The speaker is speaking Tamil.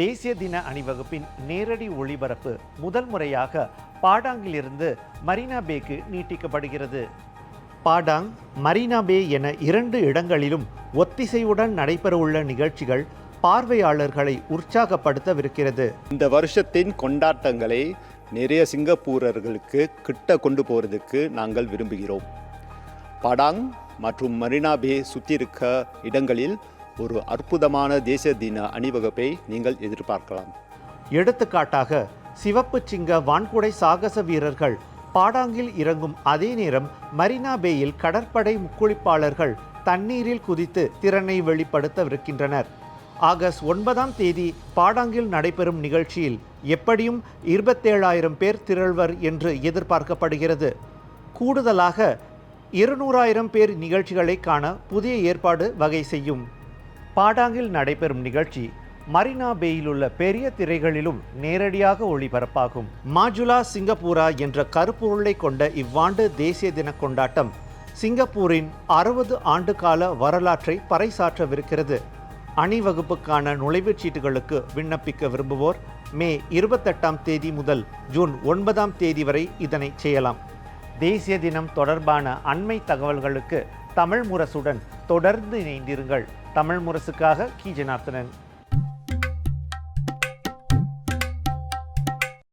தேசிய தின அணிவகுப்பின் நேரடி ஒளிபரப்பு முதல் முறையாக பாடாங்கிலிருந்து மரீனா பேக்கு நீட்டிக்கப்படுகிறது. பாடாங் மரீனா பே என இரண்டு இடங்களிலும் ஒத்திசைவுடன் நடைபெறவுள்ள நிகழ்ச்சிகள் பார்வையாளர்களை உற்சாகப்படுத்தவிருக்கிறது. இந்த வருஷத்தின் கொண்டாட்டங்களை நிறைய சிங்கப்பூரர்களுக்கு கிட்ட கொண்டு போகிறதுக்கு நாங்கள் விரும்புகிறோம். படாங் மற்றும் மரீனா பே சுற்றி இருக்க இடங்களில் ஒரு அற்புதமான தேசிய தின அணிவகுப்பை நீங்கள் எதிர்பார்க்கலாம். எடுத்துக்காட்டாக சிவப்பு சிங்க வான்குடை சாகச வீரர்கள் பாடாங்கில் இறங்கும் அதே நேரம் மரீனா பேயில் கடற்படை முக்குளிப்பாளர்கள் தண்ணீரில் குதித்து திறனை வெளிப்படுத்தவிருக்கின்றனர். ஆகஸ்ட் ஒன்பதாம் தேதி பாடாங்கில் நடைபெறும் நிகழ்ச்சியில் எப்படியும் இருபத்தேழாயிரம் பேர் திரள்வர் என்று எதிர்பார்க்கப்படுகிறது. கூடுதலாக இருநூறாயிரம் பேர் நிகழ்ச்சிகளை காண புதிய ஏற்பாடு வகை செய்யும். பாடாங்கில் நடைபெறும் நிகழ்ச்சி மரீனா பேயில் உள்ள பெரிய திரைகளிலும் நேரடியாக ஒளிபரப்பாகும். மாஜுலா சிங்கப்பூரா என்ற கருப்பொருளை கொண்ட இவ்வாண்டு தேசிய தின கொண்டாட்டம் சிங்கப்பூரின் அறுபது ஆண்டு கால வரலாற்றை பறைசாற்றவிருக்கிறது. அணிவகுப்புக்கான நுழைவுச் சீட்டுகளுக்கு விண்ணப்பிக்க விரும்புவோர் மே இருபத்தெட்டாம் தேதி முதல் ஜூன் ஒன்பதாம் தேதி வரை இதனை செய்யலாம். தேசிய தினம் தொடர்பான அண்மை தகவல்களுக்கு தமிழ் முரசுடன் தொடர்ந்து இணைந்திருங்கள். தமிழ் முரசுக்காக கி. ஜனார்த்தனன்.